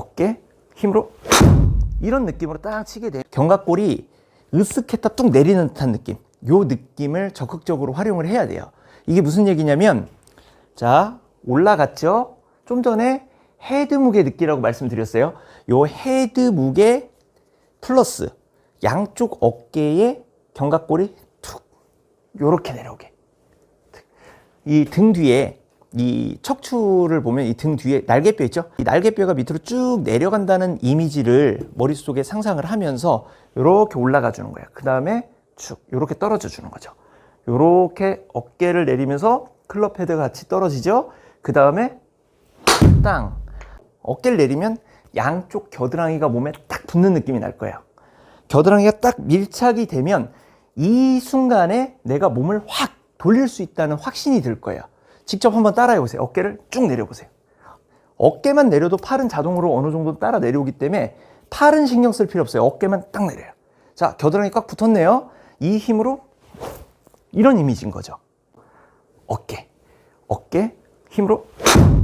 어깨 힘으로 이런 느낌으로 딱 치게 돼. 견갑골이 으쓱했다 뚝 내리는 듯한 느낌. 요 느낌을 적극적으로 활용을 해야 돼요. 이게 무슨 얘기냐면 자, 올라갔죠? 좀 전에 헤드 무게 느끼라고 말씀드렸어요. 요 헤드 무게 플러스 양쪽 어깨에 견갑골이 툭 요렇게 내려오게. 이 등 뒤에 이 척추를 보면 이 등 뒤에 날개뼈 있죠? 이 날개뼈가 밑으로 쭉 내려간다는 이미지를 머릿속에 상상을 하면서 이렇게 올라가 주는 거예요. 그 다음에 쭉 이렇게 떨어져 주는 거죠. 이렇게 어깨를 내리면서 클럽 헤드 같이 떨어지죠? 그 다음에 땅. 어깨를 내리면 양쪽 겨드랑이가 몸에 딱 붙는 느낌이 날 거예요. 겨드랑이가 딱 밀착이 되면 이 순간에 내가 몸을 확 돌릴 수 있다는 확신이 들 거예요. 직접 한번 따라해 보세요. 어깨를 쭉 내려보세요. 어깨만 내려도 팔은 자동으로 어느 정도 따라 내려오기 때문에 팔은 신경 쓸 필요 없어요. 어깨만 딱 내려요. 자, 겨드랑이 꽉 붙었네요. 이 힘으로 이런 이미지인 거죠. 어깨, 어깨, 힘으로